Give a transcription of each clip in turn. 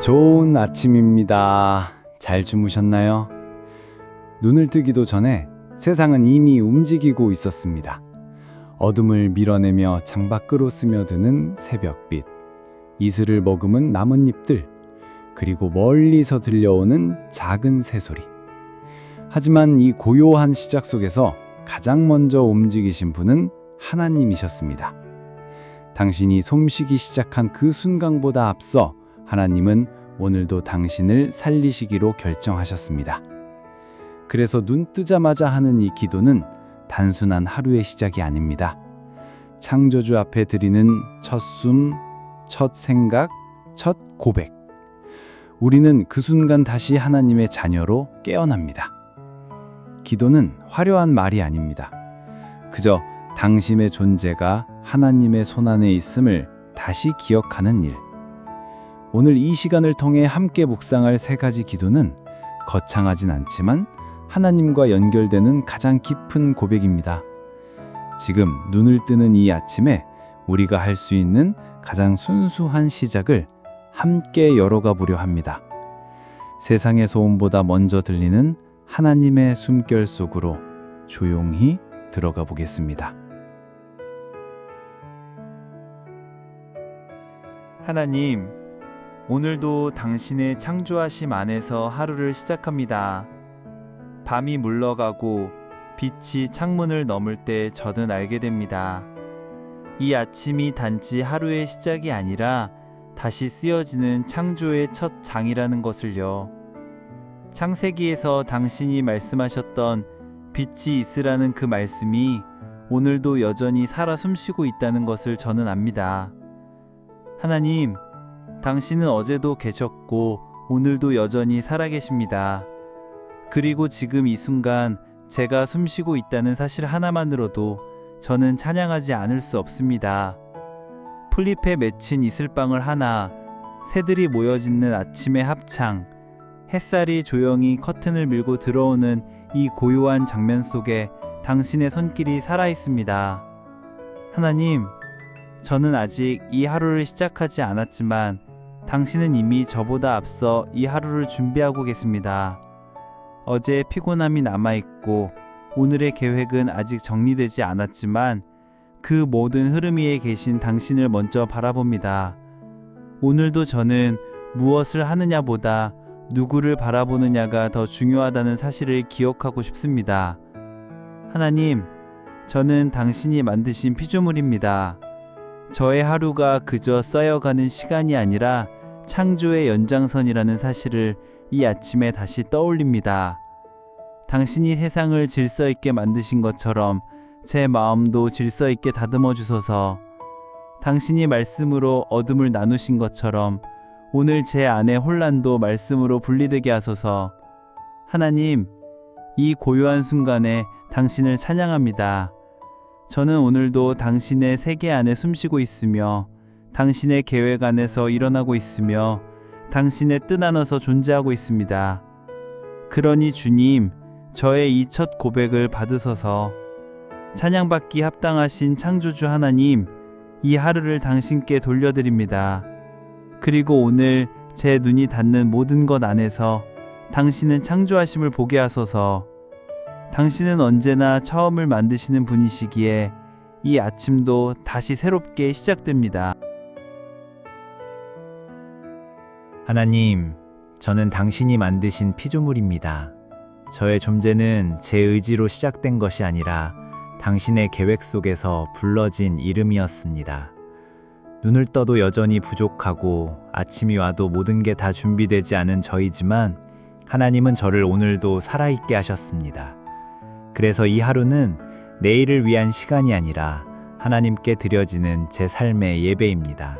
좋은 아침입니다. 잘 주무셨나요? 눈을 뜨기도 전에 세상은 이미 움직이고 있었습니다. 어둠을 밀어내며 창밖으로 스며드는 새벽빛, 이슬을 머금은 나뭇잎들, 그리고 멀리서 들려오는 작은 새소리. 하지만 이 고요한 시작 속에서 가장 먼저 움직이신 분은 하나님이셨습니다. 당신이 솜쉬기 시작한 그 순간보다 앞서 하나님은 오늘도 당신을 살리시기로 결정하셨습니다. 그래서 눈 뜨자마자 하는 이 기도는 단순한 하루의 시작이 아닙니다. 창조주 앞에 드리는 첫 숨, 첫 생각, 첫 고백. 우리는 그 순간 다시 하나님의 자녀로 깨어납니다. 기도는 화려한 말이 아닙니다. 그저 당신의 존재가 하나님의 손안에 있음을 다시 기억하는 일. 오늘 이 시간을 통해 함께 묵상할 세 가지 기도는 거창하진 않지만 하나님과 연결되는 가장 깊은 고백입니다. 지금 눈을 뜨는 이 아침에 우리가 할 수 있는 가장 순수한 시작을 함께 열어가 보려 합니다. 세상의 소음보다 먼저 들리는 하나님의 숨결 속으로 조용히 들어가 보겠습니다. 하나님, 오늘도 당신의 창조하심 안에서 하루를 시작합니다. 밤이 물러가고 빛이 창문을 넘을 때 저는 알게 됩니다. 이 아침이 단지 하루의 시작이 아니라 다시 쓰여지는 창조의 첫 장이라는 것을요. 창세기에서 당신이 말씀하셨던 빛이 있으라는 그 말씀이 오늘도 여전히 살아 숨쉬고 있다는 것을 저는 압니다. 하나님, 당신은 어제도 계셨고 오늘도 여전히 살아계십니다. 그리고 지금 이 순간 제가 숨쉬고 있다는 사실 하나만으로도 저는 찬양하지 않을 수 없습니다. 풀잎에 맺힌 이슬방울 하나, 새들이 모여 짓는 아침의 합창, 햇살이 조용히 커튼을 밀고 들어오는 이 고요한 장면 속에 당신의 손길이 살아 있습니다. 하나님, 저는 아직 이 하루를 시작하지 않았지만 당신은 이미 저보다 앞서 이 하루를 준비하고 계십니다. 어제의 피곤함이 남아있고 오늘의 계획은 아직 정리되지 않았지만 그 모든 흐름 위에 계신 당신을 먼저 바라봅니다. 오늘도 저는 무엇을 하느냐보다 누구를 바라보느냐가 더 중요하다는 사실을 기억하고 싶습니다. 하나님, 저는 당신이 만드신 피조물입니다. 저의 하루가 그저 쌓여가는 시간이 아니라 창조의 연장선이라는 사실을 이 아침에 다시 떠올립니다. 당신이 세상을 질서 있게 만드신 것처럼 제 마음도 질서 있게 다듬어 주소서. 당신이 말씀으로 어둠을 나누신 것처럼 오늘 제 안의 혼란도 말씀으로 분리되게 하소서. 하나님, 이 고요한 순간에 당신을 찬양합니다. 저는 오늘도 당신의 세계 안에 숨쉬고 있으며 당신의 계획 안에서 일어나고 있으며 당신의 뜻 안에서 존재하고 있습니다. 그러니 주님, 저의 이 첫 고백을 받으소서 찬양받기 합당하신 창조주 하나님, 이 하루를 당신께 돌려드립니다. 그리고 오늘 제 눈이 닿는 모든 것 안에서 당신은 창조하심을 보게 하소서. 당신은 언제나 처음을 만드시는 분이시기에 이 아침도 다시 새롭게 시작됩니다. 하나님, 저는 당신이 만드신 피조물입니다. 저의 존재는 제 의지로 시작된 것이 아니라 당신의 계획 속에서 불러진 이름이었습니다. 눈을 떠도 여전히 부족하고 아침이 와도 모든 게 다 준비되지 않은 저이지만 하나님은 저를 오늘도 살아있게 하셨습니다. 그래서 이 하루는 내일을 위한 시간이 아니라 하나님께 드려지는 제 삶의 예배입니다.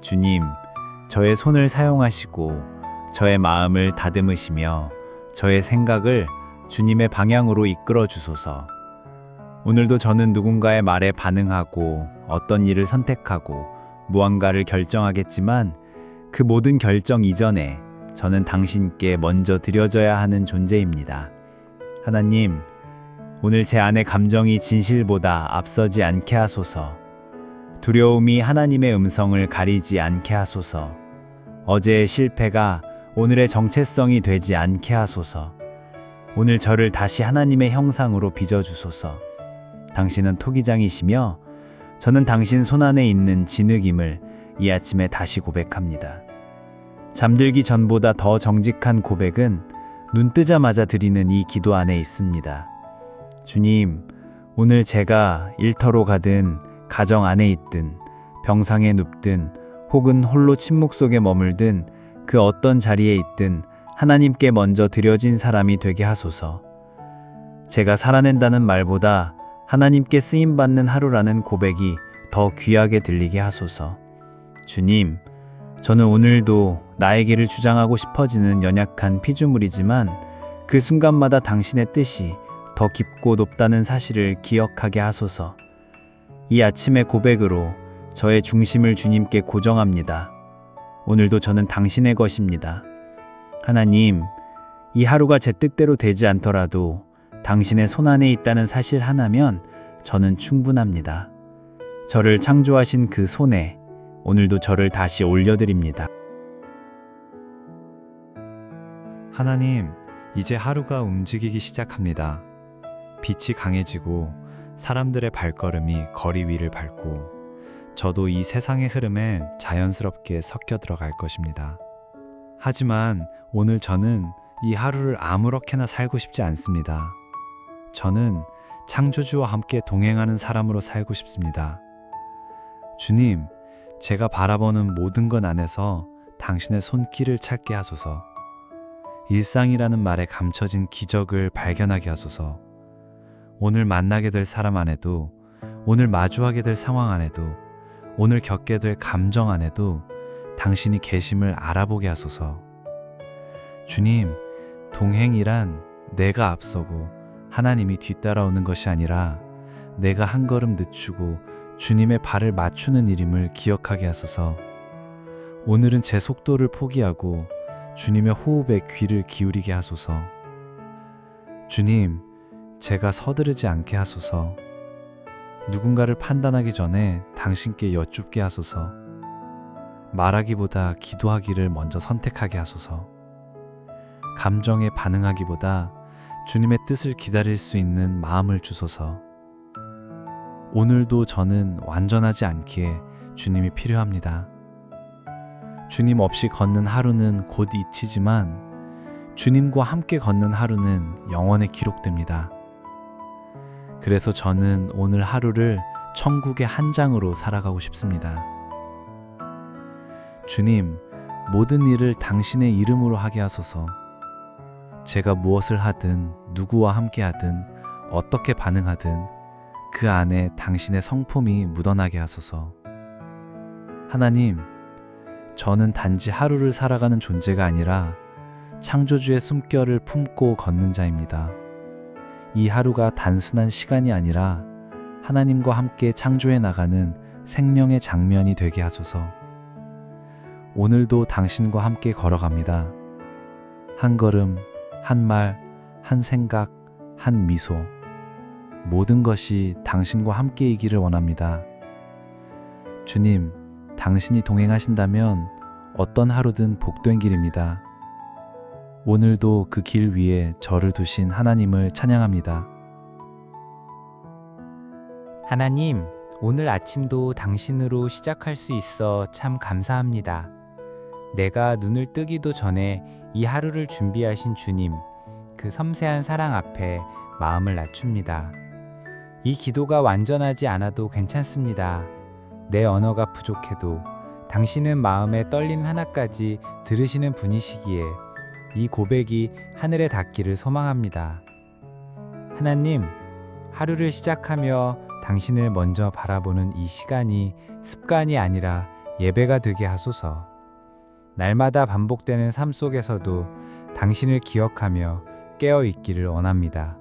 주님, 저의 손을 사용하시고 저의 마음을 다듬으시며 저의 생각을 주님의 방향으로 이끌어 주소서. 오늘도 저는 누군가의 말에 반응하고 어떤 일을 선택하고 무언가를 결정하겠지만 그 모든 결정 이전에 저는 당신께 먼저 드려져야 하는 존재입니다. 하나님, 오늘 제 안의 감정이 진실보다 앞서지 않게 하소서. 두려움이 하나님의 음성을 가리지 않게 하소서. 어제의 실패가 오늘의 정체성이 되지 않게 하소서. 오늘 저를 다시 하나님의 형상으로 빚어주소서. 당신은 토기장이시며 저는 당신 손안에 있는 진흙임을 이 아침에 다시 고백합니다. 잠들기 전보다 더 정직한 고백은 눈 뜨자마자 드리는 이 기도 안에 있습니다. 주님, 오늘 제가 일터로 가든 가정 안에 있든 병상에 눕든 혹은 홀로 침묵 속에 머물든 그 어떤 자리에 있든 하나님께 먼저 드려진 사람이 되게 하소서. 제가 살아낸다는 말보다 하나님께 쓰임 받는 하루라는 고백이 더 귀하게 들리게 하소서. 주님, 저는 오늘도 길을 주장하고 싶어지는 연약한 피조물이지만 그 순간마다 당신의 뜻이 더 깊고 높다는 사실을 기억하게 하소서. 이 아침의 고백으로 저의 중심을 주님께 고정합니다. 오늘도 저는 당신의 것입니다. 하나님, 이 하루가 제 뜻대로 되지 않더라도 당신의 손안에 있다는 사실 하나면 저는 충분합니다. 저를 창조하신 그 손에 오늘도 저를 다시 올려드립니다. 하나님, 이제 하루가 움직이기 시작합니다. 빛이 강해지고 사람들의 발걸음이 거리 위를 밟고 저도 이 세상의 흐름에 자연스럽게 섞여 들어갈 것입니다. 하지만 오늘 저는 이 하루를 아무렇게나 살고 싶지 않습니다. 저는 창조주와 함께 동행하는 사람으로 살고 싶습니다. 주님, 제가 바라보는 모든 것 안에서 당신의 손길을 찾게 하소서. 일상이라는 말에 감춰진 기적을 발견하게 하소서. 오늘 만나게 될 사람 안에도, 오늘 마주하게 될 상황 안에도, 오늘 겪게 될 감정 안에도 당신이 계심을 알아보게 하소서. 주님, 동행이란 내가 앞서고 하나님이 뒤따라오는 것이 아니라 내가 한 걸음 늦추고 주님의 발을 맞추는 일임을 기억하게 하소서. 오늘은 제 속도를 포기하고 주님의 호흡에 귀를 기울이게 하소서. 주님, 제가 서두르지 않게 하소서. 누군가를 판단하기 전에 당신께 여쭙게 하소서. 말하기보다 기도하기를 먼저 선택하게 하소서. 감정에 반응하기보다 주님의 뜻을 기다릴 수 있는 마음을 주소서. 오늘도 저는 완전하지 않기에 주님이 필요합니다. 주님 없이 걷는 하루는 곧 잊히지만 주님과 함께 걷는 하루는 영원에 기록됩니다. 그래서 저는 오늘 하루를 천국의 한 장으로 살아가고 싶습니다. 주님, 모든 일을 당신의 이름으로 하게 하소서. 제가 무엇을 하든 누구와 함께 하든 어떻게 반응하든 그 안에 당신의 성품이 묻어나게 하소서. 하나님, 저는 단지 하루를 살아가는 존재가 아니라 창조주의 숨결을 품고 걷는 자입니다. 이 하루가 단순한 시간이 아니라 하나님과 함께 창조해 나가는 생명의 장면이 되게 하소서. 오늘도 당신과 함께 걸어갑니다. 한 걸음, 한 말, 한 생각, 한 미소. 모든 것이 당신과 함께이기를 원합니다. 주님, 당신이 동행하신다면 어떤 하루든 복된 길입니다. 오늘도 그 길 위에 저를 두신 하나님을 찬양합니다. 하나님, 오늘 아침도 당신으로 시작할 수 있어 참 감사합니다. 내가 눈을 뜨기도 전에 이 하루를 준비하신 주님, 그 섬세한 사랑 앞에 마음을 낮춥니다. 이 기도가 완전하지 않아도 괜찮습니다. 내 언어가 부족해도 당신은 마음의 떨림 하나까지 들으시는 분이시기에 이 고백이 하늘에 닿기를 소망합니다. 하나님, 하루를 시작하며 당신을 먼저 바라보는 이 시간이 습관이 아니라 예배가 되게 하소서. 날마다 반복되는 삶 속에서도 당신을 기억하며 깨어 있기를 원합니다.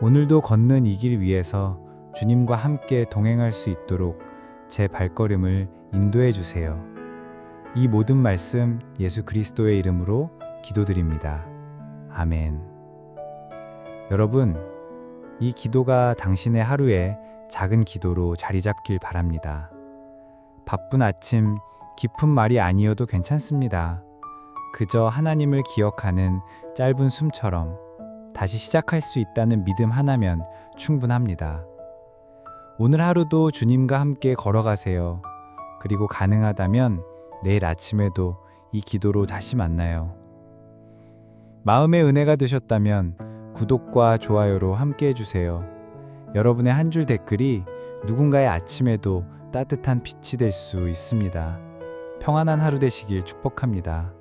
오늘도 걷는 이 길 위에서 주님과 함께 동행할 수 있도록 제 발걸음을 인도해 주세요. 이 모든 말씀 예수 그리스도의 이름으로 기도드립니다. 아멘. 여러분, 이 기도가 당신의 하루에 작은 기도로 자리 잡길 바랍니다. 바쁜 아침 깊은 말이 아니어도 괜찮습니다. 그저 하나님을 기억하는 짧은 숨처럼 다시 시작할 수 있다는 믿음 하나면 충분합니다. 오늘 하루도 주님과 함께 걸어가세요. 그리고 가능하다면 내일 아침에도 이 기도로 다시 만나요. 마음의 은혜가 되셨다면 구독과 좋아요로 함께 해주세요. 여러분의 한 줄 댓글이 누군가의 아침에도 따뜻한 빛이 될 수 있습니다. 평안한 하루 되시길 축복합니다.